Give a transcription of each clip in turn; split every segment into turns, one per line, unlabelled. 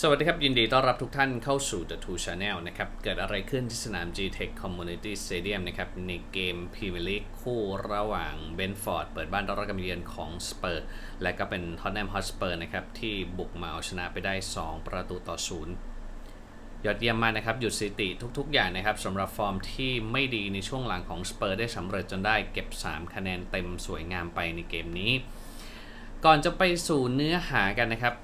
สวัสดีครับ ยินดีต้อนรับทุกท่านเข้าสู่ The Two Channel นะครับ เกิดอะไรขึ้นที่สนาม G-Tech Community Stadium นะครับ ในเกม Premier League คู่ระหว่างเบนฟอร์ดเปิดบ้านต้อนรับการเยือนของสเปอร์และก็เป็น Tottenham Hotspur นะครับ ที่บุกมาเอาชนะไปได้ 2 ประตูต่อศูนย์ยอดเยี่ยมมากนะครับ หยุดสถิติทุก ๆ อย่างนะครับสำหรับฟอร์มที่ไม่ดีในช่วงหลังของสเปอร์ได้สำเร็จจนได้เก็บ 3 คะแนนเต็มสวยงามไปในเกมนี้ ก่อนจะไปสู่เนื้อหากันนะครับ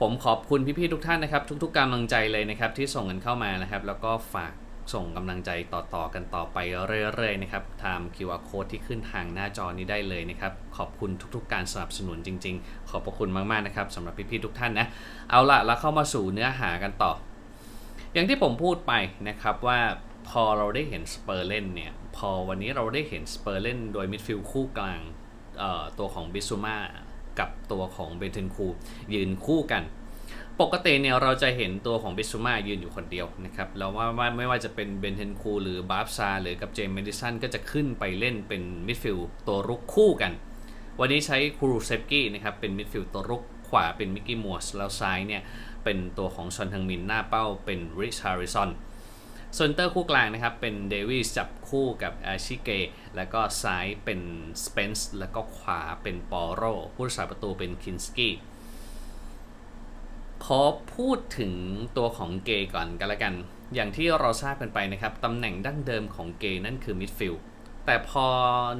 ผมขอบคุณพี่ๆทุกท่านนะครับ ทุก ๆกำลังใจเลยนะครับที่ส่งกันเข้ามานะครับ แล้วก็ฝากส่งกำลังใจต่อๆกันต่อไปเรื่อยๆนะครับตาม QR code ที่ขึ้นทางหน้าจอนี้ได้เลยนะครับ ขอบคุณทุกๆ การสนับสนุนจริง ๆ ขอบพระคุณมากๆนะครับสำหรับพี่ๆทุกท่านนะเอาละแล้วเข้ามาสู่เนื้อหากันต่อ อย่างที่ผมพูดไปนะครับว่าพอเราได้เห็นสเปอร์เล่นเนี่ยพอวันนี้เราได้เห็นสเปอร์เล่นโดยมิดฟิลด์คู่กลางตัวของบิซูมา กับตัวของเบนเทนคูยืนคู่กัน ปกติเนี่ยเราจะเห็นตัวของบิซูมายืนอยู่คนเดียวนะครับแล้วว่าไม่ว่าจะเป็นเบนเทนคูหรือบาร์ฟซาหรือกับเจมส์เมดิสันก็จะขึ้นไปเล่นเป็นมิดฟิลด์ตัวรุกคู่กัน วันนี้ใช้คูรูเซฟกี้นะครับเป็นมิดฟิลด์ตัวรุกขวาเป็นมิกกี้มัวส์แล้วซ้ายเนี่ยเป็นตัวของชอนทังมินหน้าเป้าเป็นริชาริซอน ส่วนเตอร์คู่กลางนะครับ เป็นเดวิสจับคู่กับอาชิเก แล้วก็ซ้ายเป็นสเปนส์แล้วก็ขวาเป็นปอโรผู้รักษาประตูเป็นคินสกี้ขอพูดถึงตัวของเกก่อนกันละกัน อย่างที่เราทราบกันไปนะครับ ตำแหน่งดั้งเดิมของเกนั่นคือมิดฟิลด์แต่พอ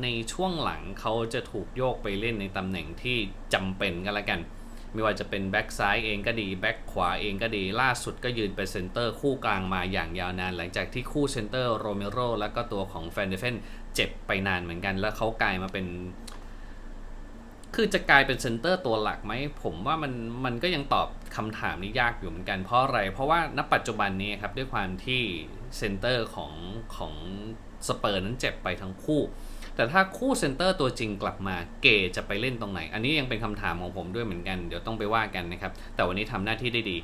ในช่วงหลังเขาจะถูกโยกไปเล่นในตำแหน่งที่จำเป็นกันละกัน ไม่ว่าจะเป็นแบ็กซ้ายเองก็ดีแบ็กขวาเองก็ดี ล่าสุดก็ยืนเป็นเซนเตอร์คู่กลางมาอย่างยาวนาน หลังจากที่คู่เซนเตอร์โรเมโรแล้วก็ตัวของแฟนเดเฟนเจ็บไปนานเหมือนกัน แล้วเขากลายมาเป็น คือจะกลายเป็นเซนเตอร์ตัวหลักไหม ผมว่ามันมันก็ยังตอบคำถามนี้ยากอยู่เหมือนกันเพราะอะไร เพราะว่าณปัจจุบันนี้ครับด้วยความที่เซนเตอร์ของของสเปอร์นั้นเจ็บไปทั้งคู่ แต่ถ้าคู่เซนเตอร์ตัวจริงกลับมาเกจะไปเล่นตรงไหน อันนี้ยังเป็นคำถามของผมด้วยเหมือนกัน เดี๋ยวต้องไปว่ากันนะครับ แต่วันนี้ทำหน้าที่ได้ดี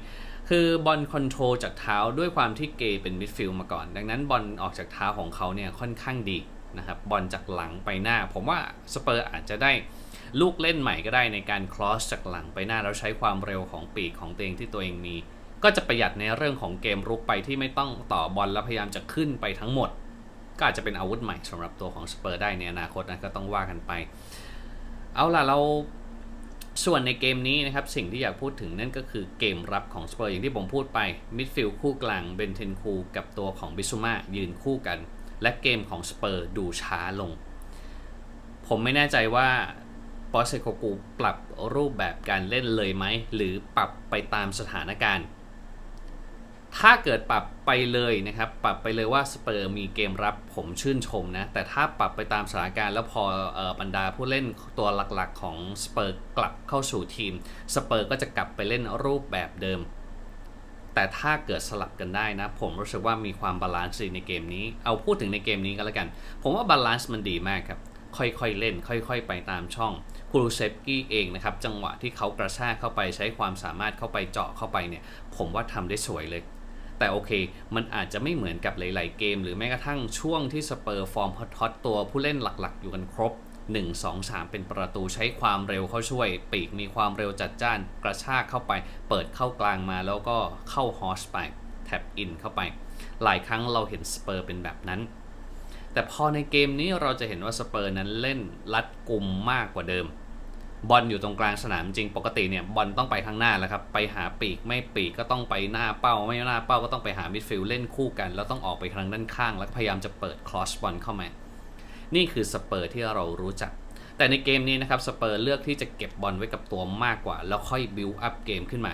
คือบอลคอนโทรลจากเท้าด้วยความที่เกเป็นมิดฟิลด์มาก่อน ดังนั้นบอลออกจากเท้าของเขาเนี่ยค่อนข้างดีนะครับบอลจากหลังไปหน้า ผมว่าสเปอร์อาจจะได้ลูกเล่นใหม่ก็ได้ในการคลอสจากหลังไปหน้าแล้วใช้ความเร็วของปีกของตัวเองที่ตัวเองมี ก็จะประหยัดในเรื่องของเกมรุกไปที่ไม่ต้องต่อบอลแล้วพยายามจะขึ้นไปทั้งหมด ก็อาจจะเป็นอาวุธใหม่สำหรับตัวของสเปอร์ได้ในอนาคตนะก็ต้องว่ากันไป เอาล่ะเราส่วนในเกมนี้นะครับ สิ่งที่อยากพูดถึงนั่นก็คือเกมรับของสเปอร์อย่างที่ผมพูดไปมิดฟิลด์คู่กลางเบนเทนคูกับตัวของบิซูมายืนคู่กัน และเกมของสเปอร์ดูช้าลง ผมไม่แน่ใจว่าปอสเซโกกูปรับรูปแบบการเล่นเลยไหม หรือปรับไปตามสถานการณ์ ถ้าเกิดปรับไปเลยนะครับ ปรับไปเลยว่าสเปอร์มีเกมรับผมชื่นชมนะ แต่ถ้าปรับไปตามสถานการณ์แล้วพอออบรรดาผู้เล่นตัวหลักๆของสเปอร์กลับเข้าสู่ทีมสเปอร์ก็จะกลับไปเล่นรูปแบบเดิม แต่ถ้าเกิดสลับกันได้นะ ผมรู้สึกว่ามีความบาลานซ์ในเกมนี้ เอาพูดถึงในเกมนี้ก็แล้วกัน ผมว่าบาลานซ์มันดีมากครับ ค่อยๆเล่น ค่อย ๆ ไปตามช่องคูรูเซฟกี้เองนะครับ จังหวะที่เขากระชากเข้าไปใช้ความสามารถเข้าไปเจาะเข้าไปเนี่ย ผมว่าทำได้สวยเลย แต่โอเค มันอาจจะไม่เหมือนกับหลาย ๆ เกม หรือแม้กระทั่งช่วงที่สเปอร์ฟอร์มฮอตๆตัวผู้เล่นหลัก ๆ อยู่กันครบ 1 2 3 เป็นประตูใช้ความเร็วเข้าช่วย ปีกมีความเร็วจัดจ้าน กระชากเข้าไป เปิดเข้ากลางมาแล้วก็เข้าฮอสไปแท็บอินเข้าไป หลายครั้งเราเห็นสเปอร์เป็นแบบนั้น แต่พอในเกมนี้เราจะเห็นว่าสเปอร์นั้นเล่นรัดกลุ่มมากกว่าเดิม บอลอยู่ตรงกลางสนามจริงปกติเนี่ยบอลต้องไปข้างหน้าแล้วครับไปหาปีกไม่ปีกก็ต้องไปหน้าเป้า ไม่หน้าเป้าก็ต้องไปหามิดฟิลด์เล่นคู่กัน แล้วต้องออกไปทางด้านข้าง แล้วพยายามจะเปิดคลอสบอลเข้ามา นี่คือสเปอร์ที่เรารู้จัก แต่ในเกมนี้นะครับสเปอร์เลือกที่จะเก็บบอลไว้กับตัวมากกว่า แล้วค่อยบิวอัพเกมขึ้นมา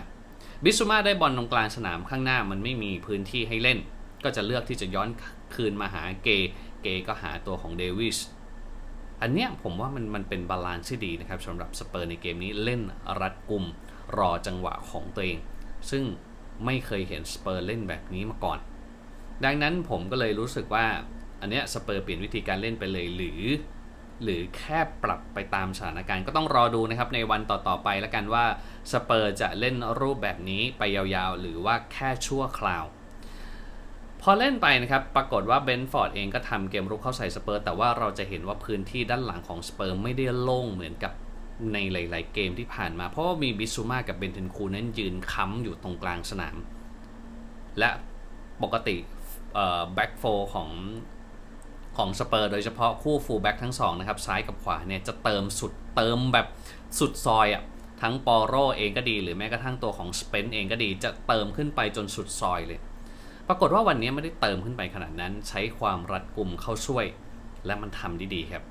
บิซูมาได้บอลตรงกลางสนามข้างหน้ามันไม่มีพื้นที่ให้เล่น ก็จะเลือกที่จะย้อนคืนมาหาเกเกก็หาตัวของเดวิส อันเนี้ยผมว่ามันมันเป็นบาลานซ์ที่ดีนะครับสำหรับสเปอร์ในเกมนี้เล่นรัดกุมรอจังหวะของตัวเอง ซึ่งไม่เคยเห็นสเปอร์เล่นแบบนี้มาก่อน ดังนั้นผมก็เลยรู้สึกว่าอันเนี้ยสเปอร์เปลี่ยนวิธีการเล่นไปเลยหรือ หรือแค่ปรับไปตามสถานการณ์ก็ต้องรอดูนะครับในวันต่อๆไปแล้วกันว่าสเปอร์จะเล่นรูปแบบนี้ไปยาวๆ หรือว่าแค่ชั่วคราว พอเล่นไปนะครับ ปรากฏว่าเบนฟอร์ดเองก็ทำเกมรุกเข้าใส่สเปอร์ แต่ว่าเราจะเห็นว่าพื้นที่ด้านหลังของสเปอร์ไม่ได้โล่งเหมือนกับในหลาย ๆ เกมที่ผ่านมา เพราะว่ามีบิซูมากับเบนเทนคูนั้นยืนค้ำอยู่ตรงกลางสนาม และปกติแบ็กโฟของของสเปอร์โดยเฉพาะคู่ฟูลแบ็กทั้งสองนะครับซ้ายกับขวาเนี่ยจะเติมสุดเติมแบบสุดซอยอะ่ะทั้งปอโรเองก็ดีหรือแม้กระทั่งตัวของสเปนเองก็ดีจะเติมขึ้นไปจนสุดซอยเลย ปรากฏว่าวันนี้ไม่ได้เติมขึ้นไปขนาดนั้น ใช้ความรัดกุมเข้าช่วย และมันทำได้ดีครับ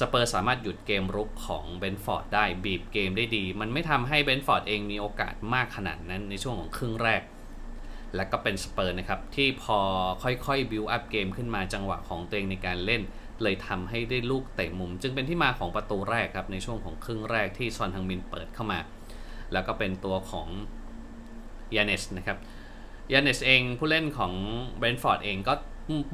สเปอร์สามารถหยุดเกมรุกของเบนฟอร์ดได้บีบเกมได้ดี มันไม่ทำให้เบนฟอร์ดเองมีโอกาสมากขนาดนั้นในช่วงของครึ่งแรก และก็เป็นสเปอร์นะครับ ที่พอค่อยๆบิวอัพเกมขึ้นมาจังหวะของตัวเองในการเล่น เลยทำให้ได้ลูกเตะมุม จึงเป็นที่มาของประตูแรกครับในช่วงของครึ่งแรกที่ซอนทังมินเปิดเข้ามา แล้วก็เป็นตัวของยานเนสนะครับ ยานเนสเองผู้เล่นของเบรนฟอร์ดเองก็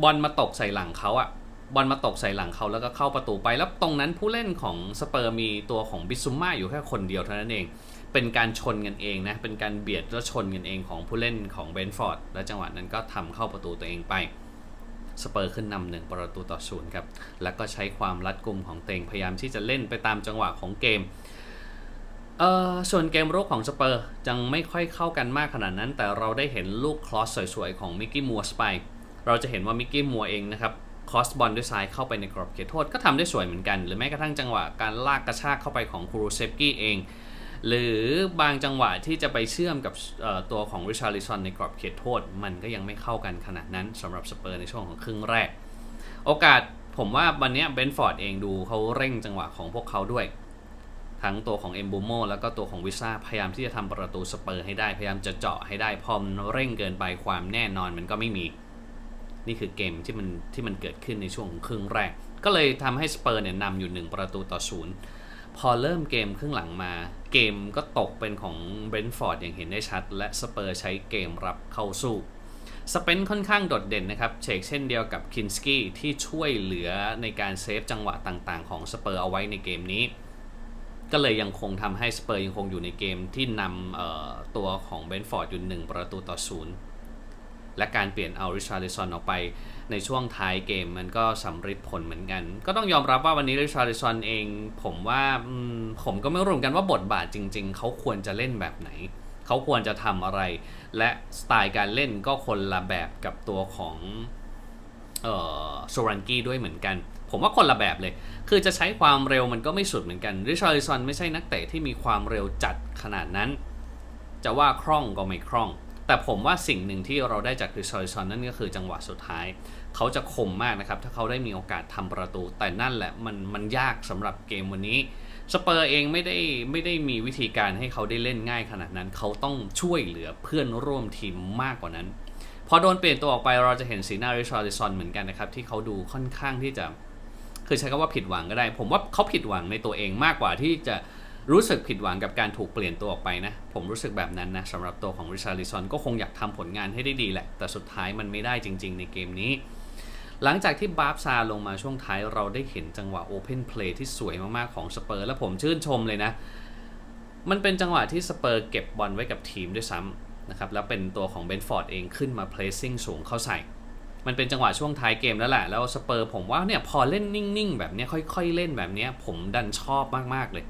บอลมาตกใส่หลังเขาอะบอลมาตกใส่หลังเขาแล้วก็เข้าประตูไป แล้วตรงนั้นผู้เล่นของสเปอร์มีตัวของบิซุม่าอยู่แค่คนเดียวเท่านั้นเอง เป็นการชนกันเองนะ เป็นการเบียดแล้วชนกันเองของผู้เล่นของเบรนฟอร์ดและจังหวะนั้นก็ทำเข้าประตูตัวเองไปสเปอร์ขึ้นนำหนึ่งประตูต่อศูนย์ครับ แล้วก็ใช้ความรัดกุมของเตงพยายามที่จะเล่นไปตามจังหวะของเกม เอ่อส่วนเกมรุกของสเปอร์ยังไม่ค่อยเข้ากันมากขนาดนั้น แต่เราได้เห็นลูกคลอสสวยๆ ของมิกกี้มัวสไป เราจะเห็นว่ามิกกี้มัวเองนะครับคอสบอลด้วยซ้ายเข้าไปในกรอบเขตโทษก็ทำได้สวยเหมือนกัน หรือแม้กระทั่งจังหวะการลากกระชากเข้าไปของคูรูเซฟกี้เอง หรือบางจังหวะที่จะไปเชื่อมกับตัวของริชาริซอนในกรอบเขตโทษ มันก็ยังไม่เข้ากันขนาดนั้นสำหรับสเปอร์ในช่วงของครึ่งแรก โอกาสผมว่าวันนี้เบนฟอร์ดเองดูเขาเร่งจังหวะของพวกเขาด้วย ทั้งตัวของเอมบูโมแล้วก็ตัวของวิซ่าพยายามที่จะทำประตูสเปอร์ให้ได้ พยายามจะเจาะให้ได้พอมเร่งเกินไปความแน่นอนมันก็ไม่มี นี่คือเกมที่มันที่มันเกิดขึ้นในช่วงครึ่งแรก ก็เลยทำให้สเปอร์เนี่ยนำอยู่ 1 ประตูต่อศูนย์พอเริ่มเกมครึ่งหลังมา เกมก็ตกเป็นของเบรนท์ฟอร์ดอย่างเห็นได้ชัด และสเปอร์ใช้เกมรับเข้าสู้สเปนค่อนข้างโดดเด่นนะครับเชกเช่นเดียวกับคินสกี้ที่ช่วยเหลือในการเซฟจังหวะต่างๆ ของสเปอร์เอาไว้ในเกมนี้ ก็เลยยังคงทำให้สเปอร์ยังคงอยู่ในเกมที่นำตัวของเบนฟอร์ดอยู่1ประตูต่อศูนย์และการเปลี่ยนเอาริชาร์ลิซอนออกไปในช่วงท้ายเกมมันก็สำเร็จผลเหมือนกัน ก็ต้องยอมรับว่าวันนี้ริชาร์ลิซอนเองผมว่าผมก็ไม่รู้กันว่าบทบาทจริง ๆ เขาควรจะเล่นแบบไหน เขาควรจะทำอะไร และสไตล์การเล่นก็คนละแบบกับตัวของโซรันกี้ด้วยเหมือนกัน ผมว่าคนละแบบเลย คือจะใช้ความเร็วมันก็ไม่สุดเหมือนกันริชาร์ลิซอนไม่ใช่นักเตะที่มีความเร็วจัดขนาดนั้น จะว่าคล่องก็ไม่คล่อง แต่ผมว่าสิ่งหนึ่งที่เราได้จากริสซอยซอนนั่นก็คือจังหวะสุดท้าย เขาจะคมมากนะครับ ถ้าเขาได้มีโอกาสทำประตู แต่นั่นแหละมันมันยากสำหรับเกมวันนี้สเปอร์เองไม่ได้ไม่ได้มีวิธีการให้เขาได้เล่นง่ายขนาดนั้น เขาต้องช่วยเหลือเพื่อนร่วมทีมมากกว่านั้น พอโดนเปลี่ยนตัวออกไปเราจะเห็นสีหน้าริชาร์ดซอนเหมือนกันนะครับ ที่เขาดูค่อนข้างที่จะ คือใช้คำว่าผิดหวังก็ได้ ผมว่าเขาผิดหวังในตัวเองมากกว่าที่จะรู้สึกผิดหวังกับการถูกเปลี่ยนตัวออกไปนะ ผมรู้สึกแบบนั้นนะสำหรับตัวของริชาร์ลิซอนก็คงอยากทำผลงานให้ได้ดีแหละ แต่สุดท้ายมันไม่ได้จริง ๆ ในเกมนี้ หลังจากที่บาร์ซาลงมาช่วงท้ายเราได้เห็นจังหวะโอเพนเพลย์ที่สวยมากๆของสเปอร์และผมชื่นชมเลยนะ มันเป็นจังหวะที่สเปอร์เก็บบอลไว้กับทีมด้วยซ้ำนะครับแล้วเป็นตัวของเบนฟอร์ดเองขึ้นมาเพลซิ่งสูงเข้าใส่ มันเป็นจังหวะช่วงท้ายเกมแล้วแหละแล้วสเปอร์ผมว่าเนี่ยพอเล่นนิ่งๆ แบบนี้ค่อยๆเล่นแบบนี้ผมดันชอบมากๆเลย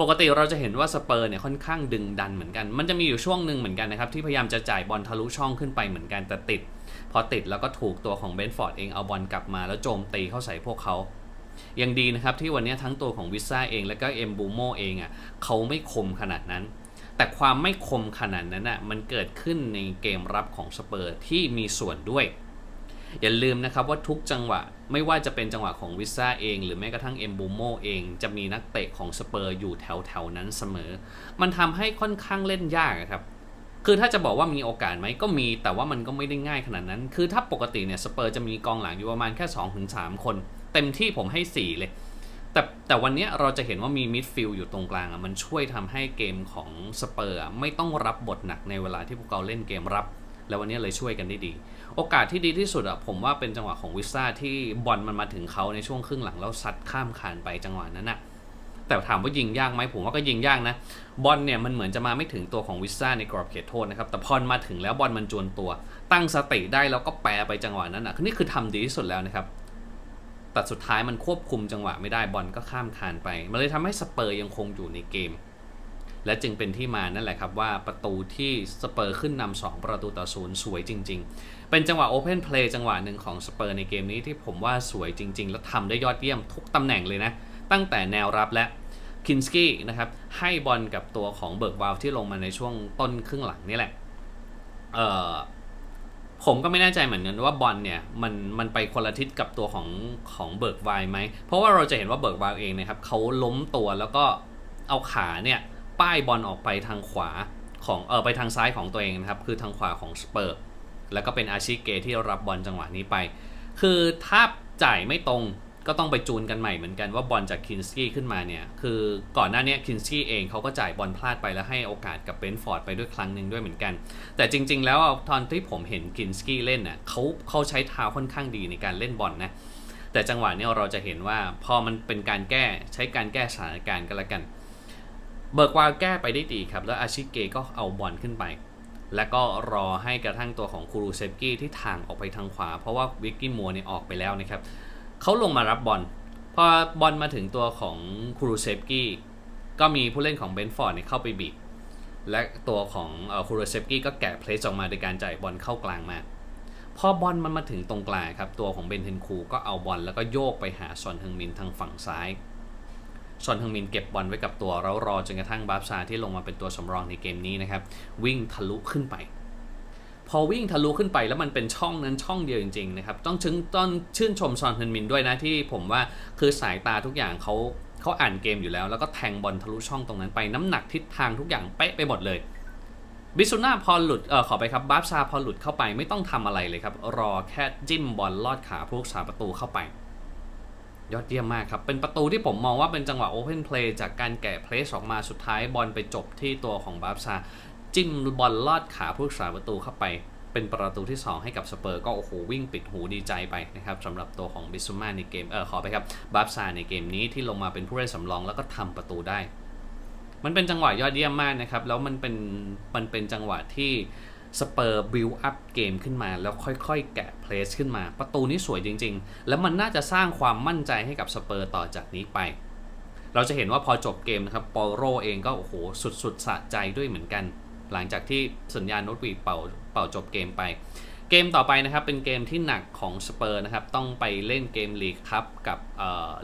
ปกติเราจะเห็นว่าสเปอร์เนี่ยค่อนข้างดึงดันเหมือนกัน มันจะมีอยู่ช่วงหนึ่งเหมือนกันนะครับที่พยายามจะจ่ายบอลทะลุช่องขึ้นไปเหมือนกันแต่ติด พอติดแล้วก็ถูกตัวของเบนฟอร์ดเองเอาบอลกลับมาแล้วโจมตีเข้าใส่พวกเขายังดีนะครับที่วันนี้ทั้งตัวของวิซ่าเองและก็เอ็มบูโมเองอะ่ะเขาไม่คมขนาดนั้น แต่ความไม่คมขนาดนั้นอะมันเกิดขึ้นในเกมรับของสเปอร์ที่มีส่วนด้วย อย่าลืมนะครับว่าทุกจังหวะไม่ว่าจะเป็นจังหวะของวิซ่าเอง หรือแม้กระทั่งเอมบูโมเอง จะมีนักเตะของสเปอร์อยู่แถวแถวนั้นเสมอ มันทำให้ค่อนข้างเล่นยากครับคือถ้าจะบอกว่ามีโอกาสไหมก็มีแต่ว่ามันก็ไม่ได้ง่ายขนาดนั้น คือถ้าปกติเนี่ยสเปอร์จะมีกองหลังอยู่ประมาณแค่ 2-3 คน เต็มที่ผมให้ 4 เลย แต่แต่วันนี้เราจะเห็นว่ามีมิดฟิลด์อยู่ตรงกลางอะมันช่วยทำให้เกมของสเปอร์ไม่ต้องรับบทหนักในเวลาที่พวกเขาเล่นเกมรับ แล้ววันนี้เลยช่วยกันได้ดี โอกาสที่ดีที่สุดอะผมว่าเป็นจังหวะของวิซ่าที่บอลมันมาถึงเขาในช่วงครึ่งหลังแล้วซัดข้ามคานไปจังหวะนั้นอะแต่ถามว่ายิงยากไหมผมว่าก็ยิงยากนะ บอลเนี่ยมันเหมือนจะมาไม่ถึงตัวของวิซ่าในกรอบเขตโทษนะครับ แต่พอมาถึงแล้วบอลมันจวนตัว ตั้งสติได้แล้วก็แปรไปจังหวะนั้นอะนี่คือทำดีที่สุดแล้วนะครับแต่สุดท้ายมันควบคุมจังหวะไม่ได้บอลก็ข้ามคานไป มันเลยทำให้สเปอร์ยังคงอยู่ในเกม และจึงเป็นที่มานั่นแหละครับว่าประตูที่สเปอร์ขึ้นนำ2ประตูต่อศูนย์สวยจริง ๆ เป็นจังหวะโอเพนเพลย์จังหวะหนึ่งของสเปอร์ในเกมนี้ที่ผมว่าสวยจริง ๆ และทำได้ยอดเยี่ยมทุกตำแหน่งเลยนะ ตั้งแต่แนวรับและคินสกี้นะครับให้บอลกับตัวของเบิร์กวาลที่ลงมาในช่วงต้นครึ่งหลังนี่แหละเออผมก็ไม่แน่ใจเหมือนกันว่าบอลเนี่ยมันมันไปคนละทิศกับตัวของของเบิร์กไวไหมเพราะว่าเราจะเห็นว่าเบิร์กไวล์เองนะครับเขาล้มตัวแล้วก็เอาขาเนี่ย ป้ายบอลออกไปทางขวาของเออไปทางซ้ายของตัวเองนะครับ คือทางขวาของสเปอร์แล้วก็เป็นอาชิเกที่รับบอลจังหวะนี้ไป คือถ้าจ่ายไม่ตรงก็ต้องไปจูนกันใหม่เหมือนกันว่าบอลจากคินสกี้ขึ้นมาเนี่ย คือก่อนหน้านี้คินสกี้เองเขาก็จ่ายบอลพลาดไปแล้วให้โอกาสกับเบนฟอร์ดไปด้วยครั้งหนึ่งด้วยเหมือนกัน แต่จริง ๆ แล้วตอนที่ผมเห็นคินสกี้เล่นน่ะเขาเขาใช้เท้าค่อนข้างดีในการเล่นบอลนะแต่จังหวะนี้เราจะเห็นว่าพอมันเป็นการแก้ใช้การแก้สถานการณ์กันล้วกัน เบิร์กวาลแก้ไปได้ดีครับ แล้วอาชิเกก็เอาบอลขึ้นไป แล้วก็รอให้กระทั่งตัวของคูรูเซฟกี้ที่ทางออกไปทางขวา เพราะว่าวิกกี้มัวเนี่ยออกไปแล้วนะครับเขาลงมารับบอลพอบอลมาถึงตัวของคูรูเซฟกี้ก็มีผู้เล่นของเบนฟอร์ดเนี่ยเข้าไปบีบและตัวของคูรูเซฟกี้ก็แกะเพลสออกมาโดยการจ่ายบอลเข้ากลางมาพอบอลมันมาถึงตรงกลางครับตัวของเบนเทนคูก็เอาบอลแล้วก็โยกไปหาซอนเฮงมินทางฝั่งซ้าย ซอนฮึงมินเก็บบอลไว้กับตัวแล้วรอจนกระทั่งบาร์ซาที่ลงมาเป็นตัวสำรองในเกมนี้นะครับ วิ่งทะลุขึ้นไป พอวิ่งทะลุขึ้นไปแล้วมันเป็นช่องนั้นช่องเดียวจริงๆนะครับต้องชื่นต้องชื่นชมซอนฮึงมินด้วยนะที่ผมว่าคือสายตาทุกอย่างเขาเขาอ่านเกมอยู่แล้ว แล้วก็แทงบอลทะลุช่องตรงนั้นไปน้ำหนักทิศทางทุกอย่างเป๊ะไปหมดเลยบิสุน่าพอหลุดเออขอไปครับบาร์ซาพอหลุดเข้าไปไม่ต้องทำอะไรเลยครับรอแค่จิ้มบอลลอดขาผู้รักษาประตูเข้าไป ยอดเยี่ยมมากครับ เป็นประตูที่ผมมองว่าเป็นจังหวะโอเพนเพลย์จากการแกะเพลสออกมาสุดท้ายบอลไปจบที่ตัวของบาร์ซาจิ้มบอลลอดขาผู้รักษาประตูเข้าไป เป็นประตูที่ 2 ให้กับสเปอร์ก็โอ้โหวิ่งปิดหูดีใจไปนะครับสำหรับตัวของบิสุมาในเกมเออขอไปครับบาร์ซาในเกมนี้ที่ลงมาเป็นผู้เล่นสำรองแล้วก็ทำประตูได้ มันเป็นจังหวะยอดเยี่ยมมากนะครับแล้วมันเป็นมันเป็นจังหวะที่ สเปอร์บิลอัพเกมขึ้นมา แล้วค่อยๆ แกะเพลสขึ้นมา ประตูนี้สวยจริง ๆ แล้วมันน่าจะสร้างความมั่นใจให้กับสเปอร์ต่อจากนี้ไป เราจะเห็นว่าพอจบเกมนะครับปอโรเองก็โอ้โหสุดๆสะใจด้วยเหมือนกัน หลังจากที่สัญญาณโนตวีเป่าเป่าจบเกมไป เกมต่อไปนะครับเป็นเกมที่หนักของสเปอร์นะครับต้องไปเล่นเกมลีกครับกับ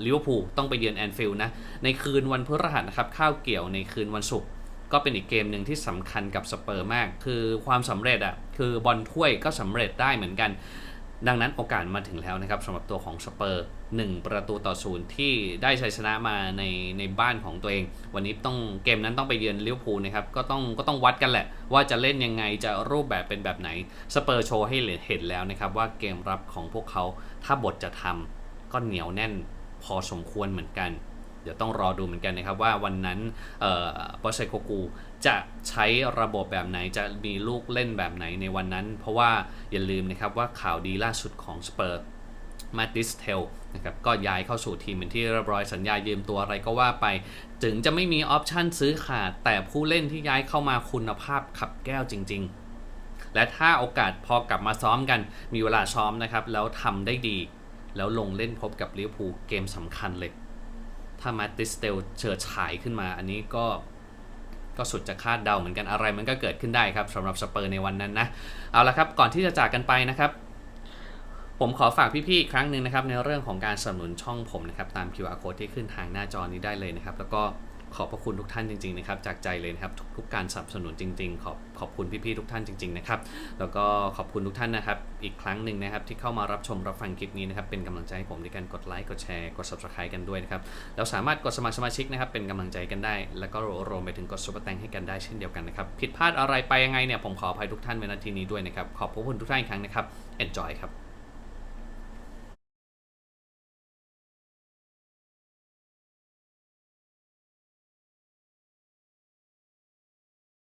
ลิเวอร์พูลต้องไปเยือนแอนฟิลด์นะในคืนวันพฤหัสนะครับข้าวเกี่ยวในคืนวันศุกร์ ก็เป็นอีกเกมหนึ่งที่สำคัญกับสเปอร์มาก คือความสำเร็จอะ่ะคือบอลถ้วยก็สำเร็จได้เหมือนกัน ดังนั้นโอกาสมาถึงแล้วนะครับสำหรับตัวของสเปอร์1ประตูต่อศูนย์ที่ได้ชัยชนะมาในในบ้านของตัวเอง วันนี้ต้องเกมนั้นต้องไปเยือนลิเวอร์พูลนะครับก็ต้องก็ต้องวัดกันแหละ ว่าจะเล่นยังไงจะรูปแบบเป็นแบบไหนสเปอร์โชว์ให้เห็นแล้วนะครับว่าเกมรับของพวกเขาถ้าบทจะทำก็เหนียวแน่นพอสมควรเหมือนกัน เดี๋ยวต้องรอดูเหมือนกันนะครับว่าวันนั้นเอ่อบอสเซโกกูจะใช้ระบบแบบไหนจะมีลูกเล่นแบบไหนในวันนั้น เพราะว่าอย่าลืมนะครับว่าข่าวดีล่าสุดของสเปอร์มาติสเทลนะครับก็ย้ายเข้าสู่ทีมเป็นที่เรียบร้อยสัญญายืมตัวอะไรก็ว่าไป ถึงจะไม่มีออปชันซื้อขาด แต่ผู้เล่นที่ย้ายเข้ามาคุณภาพขับแก้วจริง ๆ และถ้าโอกาสพอกลับมาซ้อมกันมีเวลาซ้อมนะครับ แล้วทำได้ดี แล้วลงเล่นพบกับลิเวอร์พูลเกมสำคัญเลย ถ้ามาติสเทลเฉิดฉายขึ้นมา อันนี้ก็ก็สุดจะคาดเดาเหมือนกันอะไรมันก็เกิดขึ้นได้ครับสำหรับสเปอร์ในวันนั้นนะ เอาละครับก่อนที่จะจากกันไปนะครับผมขอฝากพี่ๆอีกครั้งหนึ่งนะครับในเรื่องของการสนับสนุนช่องผมนะครับตาม QR code ที่ขึ้นทางหน้าจอนี้ได้เลยนะครับ แล้วก็ ขอบพระคุณทุกท่านจริงๆนะครับจากใจเลยนะครับทุกๆการสนับสนุนจริง ๆ ขอบขอบคุณพี่ๆทุกท่านจริงๆนะครับแล้วก็ขอบคุณทุกท่านนะครับอีกครั้งหนึ่งนะครับที่เข้ามารับชมรับฟังคลิปนี้นะครับเป็นกำลังใจให้ผมในการกดไลค์กดแชร์กด subscribe กันด้วยนะครับแล้วสามารถกดสมัครสมาชิกนะครับเป็นกำลังใจกันได้ แล้วก็รวมไปถึงกดซุปเปอร์แตงให้กันได้เช่นเดียวกันนะครับผิดพลาดอะไรไปยังไงเนี่ยผมขออภัยทุกท่านในนาทีนี้ด้วยนะครับขอบพระคุณทุกท่านอีกครั้งนะครับ enjoy ครับ